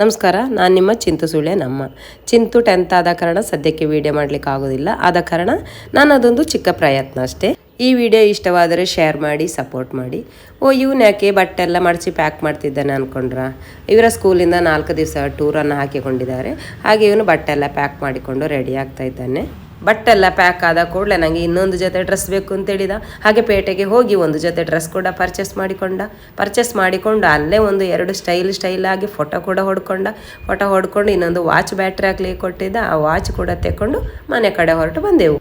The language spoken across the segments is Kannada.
ನಮಸ್ಕಾರ, ನಾನು ನಿಮ್ಮ ಚಿಂತು ಸುಳ್ಯ ನಮ್ಮ. ಚಿಂತು ಟೆಂತ್ ಆದ ಕಾರಣ ಸದ್ಯಕ್ಕೆ ವಿಡಿಯೋ ಮಾಡಲಿಕ್ಕೆ ಆಗೋದಿಲ್ಲ. ಆದ ಕಾರಣ ನಾನು ಅದೊಂದು ಚಿಕ್ಕ ಪ್ರಯತ್ನ ಅಷ್ಟೇ. ಈ ವಿಡಿಯೋ ಇಷ್ಟವಾದರೆ ಶೇರ್ ಮಾಡಿ ಸಪೋರ್ಟ್ ಮಾಡಿ. ಓ, ಇವನ್ ಯಾಕೆ ಬಟ್ಟೆ ಎಲ್ಲ ಮಡಚಿ ಪ್ಯಾಕ್ ಮಾಡ್ತಿದ್ದಾನೆ ಅಂದ್ಕೊಂಡ್ರ ಇವರ ಸ್ಕೂಲಿಂದ ನಾಲ್ಕು ದಿವಸ ಟೂರನ್ನು ಹಾಕಿಕೊಂಡಿದ್ದಾರೆ. ಹಾಗೆ ಇವನು ಬಟ್ಟೆ ಎಲ್ಲ ಪ್ಯಾಕ್ ಮಾಡಿಕೊಂಡು ರೆಡಿ ಆಗ್ತಾ ಇದ್ದಾನೆ. ಬಟ್ಟೆಲ್ಲ ಪ್ಯಾಕ್ ಆದ ಕೂಡಲೇ ನನಗೆ ಇನ್ನೊಂದು ಜೊತೆ ಡ್ರೆಸ್ ಬೇಕು ಅಂತ ಹೇಳಿದ. ಹಾಗೆ ಪೇಟೆಗೆ ಹೋಗಿ ಒಂದು ಜೊತೆ ಡ್ರೆಸ್ ಕೂಡ ಪರ್ಚೇಸ್ ಮಾಡಿಕೊಂಡ. ಪರ್ಚೇಸ್ ಮಾಡಿಕೊಂಡು ಅಲ್ಲೇ ಒಂದು ಎರಡು ಸ್ಟೈಲ್ ಸ್ಟೈಲ್ ಆಗಿ ಫೋಟೋ ಕೂಡ ಹೊಡ್ಕೊಂಡ. ಫೋಟೋ ಹೊಡ್ಕೊಂಡು ಇನ್ನೊಂದು ವಾಚ್ ಬ್ಯಾಟ್ರಿ ಆಗಲಿ ಕೊಟ್ಟಿದ್ದ. ಆ ವಾಚ್ ಕೂಡ ತೆಕ್ಕೊಂಡು ಮನೆ ಕಡೆ ಹೊರಟು ಬಂದೆವು.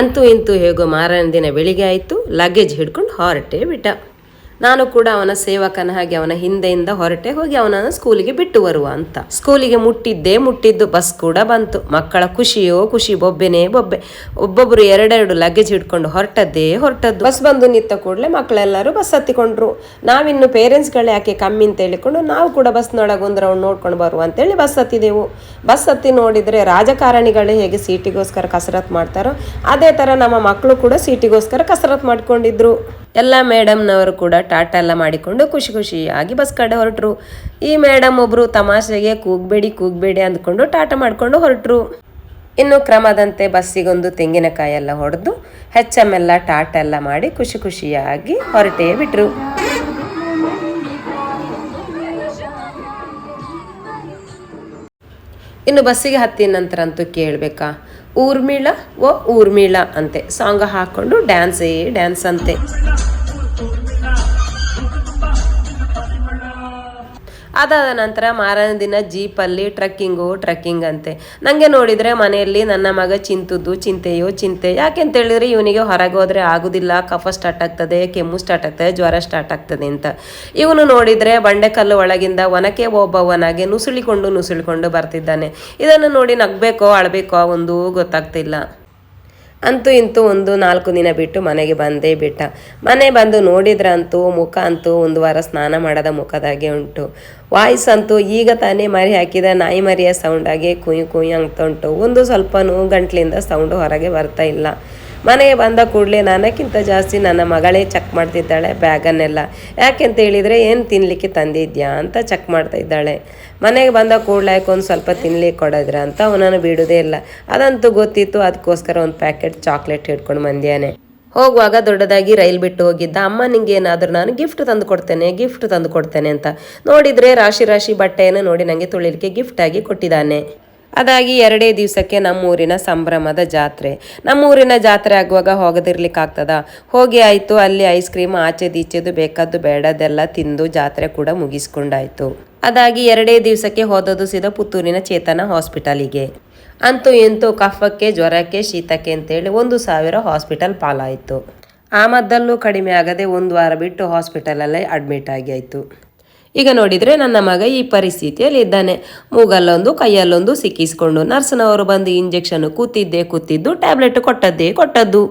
ಅಂತೂ ಇಂತೂ ಹೇಗೋ ಮಾರನೇ ದಿನ ಬೆಳಿಗ್ಗೆ ಆಯಿತು. ಲಗೇಜ್ ಹಿಡ್ಕೊಂಡು ಹೊರಟೇ ಬಿಟ್ಟ. ನಾನು ಕೂಡ ಅವನ ಸೇವಕನ ಹಾಗೆ ಅವನ ಹಿಂದೆಯಿಂದ ಹೊರಟೆ ಹೋಗಿ ಅವನನ್ನು ಸ್ಕೂಲಿಗೆ ಬಿಟ್ಟು ಬರುವ ಅಂತ. ಸ್ಕೂಲಿಗೆ ಮುಟ್ಟಿದ್ದೇ ಮುಟ್ಟಿದ್ದು ಬಸ್ ಕೂಡ ಬಂತು. ಮಕ್ಕಳ ಖುಷಿಯೋ ಖುಷಿ, ಬೊಬ್ಬೆನೇ ಬೊಬ್ಬೆ. ಒಬ್ಬೊಬ್ಬರು ಎರಡೆರಡು ಲಗೇಜ್ ಹಿಡ್ಕೊಂಡು ಹೊರಟದ್ದೇ ಹೊರಟದ್ದು. ಬಸ್ ಬಂದು ನಿಂತ ಕೂಡಲೇ ಮಕ್ಕಳೆಲ್ಲರೂ ಬಸ್ ಹತ್ತಿಕೊಂಡ್ರು. ನಾವಿನ್ನು ಪೇರೆಂಟ್ಸ್ಗಳು ಯಾಕೆ ಕಮ್ಮಿ ಅಂತ ಹೇಳಿಕೊಂಡು ನಾವು ಕೂಡ ಬಸ್ನೊಳಗೆ ರೌಂಡ್ ನೋಡ್ಕೊಂಡು ಬರುವ ಅಂತೇಳಿ ಬಸ್ ಹತ್ತಿದೆವು. ಬಸ್ ಹತ್ತಿ ನೋಡಿದರೆ ರಾಜಕಾರಣಿಗಳು ಹೇಗೆ ಸೀಟಿಗೋಸ್ಕರ ಕಸರತ್ತು ಮಾಡ್ತಾರೋ, ಅದೇ ಥರ ನಮ್ಮ ಮಕ್ಕಳು ಕೂಡ ಸೀಟಿಗೋಸ್ಕರ ಕಸರತ್ತು ಮಾಡ್ಕೊಂಡಿದ್ರು. ಎಲ್ಲ ಮೇಡಮ್ನವರು ಕೂಡ ಟಾಟಾ ಎಲ್ಲ ಮಾಡಿಕೊಂಡು ಖುಷಿ ಖುಷಿಯಾಗಿ ಬಸ್ ಕಡೆ ಹೊರಟರು. ಈ ಮೇಡಮ್ ಒಬ್ಬರು ತಮಾಷೆಗೆ ಕೂಗಬೇಡಿ ಕೂಗಬೇಡಿ ಅಂದ್ಕೊಂಡು ಟಾಟಾ ಮಾಡಿಕೊಂಡು ಹೊರಟರು. ಇನ್ನು ಕ್ರಮದಂತೆ ಬಸ್ಸಿಗೊಂದು ತೆಂಗಿನಕಾಯಿ ಎಲ್ಲ ಹೊಡೆದು ಹೆಚ್ ಎಂ ಎಲ್ಲ ಟಾಟಾ ಎಲ್ಲ ಮಾಡಿ ಖುಷಿ ಖುಷಿಯಾಗಿ ಹೊರಟೇ ಬಿಟ್ರು. ಇನ್ನು ಬಸ್ಸಿಗೆ ಹತ್ತಿದ ನಂತರ ಅಂತೂ ಕೇಳಬೇಕಾ? ಊರ್ಮಿಳ ಓ ಊರ್ಮಿಳ ಅಂತೆ. ಸಾಂಗ್ ಹಾಕೊಂಡು ಡ್ಯಾನ್ಸೇ ಡ್ಯಾನ್ಸ್ ಅಂತೆ. ಅದಾದ ನಂತರ ಮಾರನೇ ದಿನ ಜೀಪಲ್ಲಿ ಟ್ರಕ್ಕಿಂಗು, ಟ್ರಕ್ಕಿಂಗ್ ಅಂತೆ. ನನಗೆ ನೋಡಿದರೆ ಮನೆಯಲ್ಲಿ ನನ್ನ ಮಗ ಚಿಂತದ್ದು, ಚಿಂತೆಯೋ, ಚಿಂತೆ. ಯಾಕೆ ಹೇಳಿದ್ರೆ ಇವನಿಗೆ ಹೊರಗೆ ಹೋದರೆ ಆಗೋದಿಲ್ಲ, ಕಫ ಸ್ಟಾರ್ಟ್ ಆಗ್ತದೆ, ಕೆಮ್ಮು ಸ್ಟಾರ್ಟ್ ಆಗ್ತದೆ, ಜ್ವರ ಸ್ಟಾರ್ಟ್ ಆಗ್ತದೆ ಅಂತ. ಇವನು ನೋಡಿದರೆ ಬಂಡೆಕಲ್ಲು ಒಳಗಿಂದ ಒನಕೆ ಒಬ್ಬವನಾಗೆ ನುಸುಳಿಕೊಂಡು ನುಸುಳಿಕೊಂಡು ಬರ್ತಿದ್ದಾನೆ. ಇದನ್ನು ನೋಡಿ ನಗಬೇಕೋ, ಅಳಬೇಕೋ ಒಂದು ಗೊತ್ತಾಗ್ತಿಲ್ಲ. ಅಂತೂ ಇಂತೂ ಒಂದು ನಾಲ್ಕು ದಿನ ಬಿಟ್ಟು ಮನೆಗೆ ಬಂದೇ ಬಿಟ್ಟ. ಮನೆ ಬಂದು ನೋಡಿದ್ರಂತೂ ಮುಖ ಅಂತೂ ಒಂದು ವಾರ ಸ್ನಾನ ಮಾಡದ ಮುಖದಾಗೆ ಉಂಟು. ವಾಯ್ಸ್ ಅಂತೂ ಈಗ ತಾನೇ ಮರಿ ಹಾಕಿದ ನಾಯಿ ಮರಿಯ ಸೌಂಡಾಗೆ ಕುಯ್ ಕುಯ್ ಅಂತ ಉಂಟು. ಒಂದು ಸ್ವಲ್ಪನೂ ಗಂಟ್ಲಿಂದ ಸೌಂಡು ಹೊರಗೆ ಬರ್ತಾ ಇಲ್ಲ. ಮನೆಗೆ ಬಂದ ಕೂಡಲೇ ನನಗಿಂತ ಜಾಸ್ತಿ ನನ್ನ ಮಗಳೇ ಚೆಕ್ ಮಾಡ್ತಿದ್ದಾಳೆ ಬ್ಯಾಗನ್ನೆಲ್ಲ. ಯಾಕೆಂತ ಹೇಳಿದರೆ, ಏನು ತಿನ್ನಲಿಕ್ಕೆ ತಂದಿದ್ಯಾ? ಅಂತ ಚೆಕ್ ಮಾಡ್ತಾ ಇದ್ದಾಳೆ. ಮನೆಗೆ ಬಂದ ಕೂಡಲೇ ಒಂದು ಸ್ವಲ್ಪ ತಿನ್ಲಿಕ್ಕೆ ಕೊಡೋದ್ರ ಅಂತ ಅವನನ್ನು ಬಿಡೋದೇ ಇಲ್ಲ. ಅದಂತೂ ಗೊತ್ತಿತ್ತು ಅದಕ್ಕೋಸ್ಕರ ಒಂದು ಪ್ಯಾಕೆಟ್ ಚಾಕ್ಲೇಟ್ ಹಿಡ್ಕೊಂಡು ಬಂದ್ಯಾನೆ. ಹೋಗುವಾಗ ದೊಡ್ಡದಾಗಿ ರೈಲ್ ಬಿಟ್ಟು ಹೋಗಿದ್ದ, ಅಮ್ಮ, ನಿಂಗೆ ಏನಾದರೂ ನಾನು ಗಿಫ್ಟ್ ತಂದು ಕೊಡ್ತೇನೆ ಗಿಫ್ಟ್ ತಂದು ಕೊಡ್ತೇನೆ ಅಂತ ನೋಡಿದರೆ ರಾಶಿ ರಾಶಿ ಬಟ್ಟೆಯನ್ನು ನೋಡಿ ನನಗೆ ತುಳಿಲಿಕ್ಕೆ ಗಿಫ್ಟಾಗಿ ಕೊಟ್ಟಿದ್ದಾನೆ. ಅದಾಗಿ ಎರಡೇ ದಿವಸಕ್ಕೆ ನಮ್ಮೂರಿನ ಸಂಭ್ರಮದ ಜಾತ್ರೆ. ನಮ್ಮೂರಿನ ಜಾತ್ರೆ ಆಗುವಾಗ ಹೋಗದಿರ್ಲಿಕ್ಕಾಗ್ತದ? ಹೋಗಿ ಆಯಿತು, ಅಲ್ಲಿ ಐಸ್ ಕ್ರೀಮ್ ಆಚೆದೀಚೆದು ಬೇಕಾದ್ದು ಬೇಡದೆಲ್ಲ ತಿಂದು ಜಾತ್ರೆ ಕೂಡ ಮುಗಿಸ್ಕೊಂಡಾಯ್ತು. ಅದಾಗಿ ಎರಡೇ ದಿವಸಕ್ಕೆ ಹೋದದು ಸೀದಾ ಪುತ್ತೂರಿನ ಚೇತನ ಹಾಸ್ಪಿಟಲಿಗೆ. ಅಂತೂ ಇಂತೂ ಕಫಕ್ಕೆ, ಜ್ವರಕ್ಕೆ, ಶೀತಕ್ಕೆ ಅಂತೇಳಿ ಒಂದು ಸಾವಿರ ಹಾಸ್ಪಿಟಲ್ ಪಾಲಾಯಿತು. ಆ ಮದ್ದಲ್ಲೂ ಕಡಿಮೆ ಆಗದೆ ಒಂದು ವಾರ ಬಿಟ್ಟು ಹಾಸ್ಪಿಟಲಲ್ಲೇ ಅಡ್ಮಿಟ್ ಆಗಿ ಆಯಿತು. ಈಗ ನೋಡಿದರೆ ನನ್ನ ಮಗ ಈ ಪರಿಸ್ಥಿತಿಯಲ್ಲಿ ಇದ್ದಾನೆ. ಮೂಗಲ್ಲೊಂದು, ಕೈಯಲ್ಲೊಂದು ಸಿಕ್ಕಿಸ್ಕೊಂಡು ನರ್ಸ್ನವರು ಬಂದು ಇಂಜೆಕ್ಷನ್ ಕೂತಿದ್ದೇ ಕೂತಿದ್ದು ಟ್ಯಾಬ್ಲೆಟ್ ಕೊಟ್ಟದ್ದೇ ಕೊಟ್ಟದ್ದು.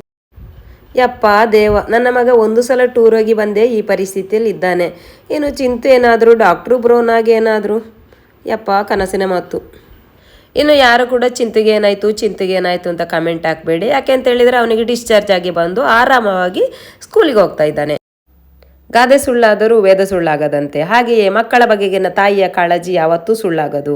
ಯಪ್ಪ ದೇವ, ನನ್ನ ಮಗ ಒಂದು ಸಲ ಟೂರ್ ಹೋಗಿ ಬಂದೆ ಈ ಪರಿಸ್ಥಿತಿಯಲ್ಲಿ ಇದ್ದಾನೆ. ಏನು ಚಿಂತೆ ಏನಾದರೂ ಡಾಕ್ಟ್ರು ಬ್ರೋನಾಗಿ ಏನಾದರೂ? ಯಪ್ಪ ಕನಸಿನ ಮಾತು. ಇನ್ನು ಯಾರು ಕೂಡ ಚಿಂತೆಗೆ ಏನಾಯಿತು ಚಿಂತೆಗೆ ಏನಾಯಿತು ಅಂತ ಕಮೆಂಟ್ ಹಾಕಬೇಡಿ. ಯಾಕೆ ಅಂತ ಹೇಳಿದರೆ ಅವನಿಗೆ ಡಿಸ್ಚಾರ್ಜ್ ಆಗಿ ಬಂದು ಆರಾಮವಾಗಿ ಸ್ಕೂಲಿಗೆ ಹೋಗ್ತಾ ಇದ್ದಾನೆ. ಗಾದೆ ಸುಳ್ಳಾದರೂ ವೇದ ಸುಳ್ಳಾಗದಂತೆ. ಹಾಗೆಯೇ ಮಕ್ಕಳ ಬಗೆಗಿನ ತಾಯಿಯ ಕಾಳಜಿ ಯಾವತ್ತೂ ಸುಳ್ಳಾಗದು.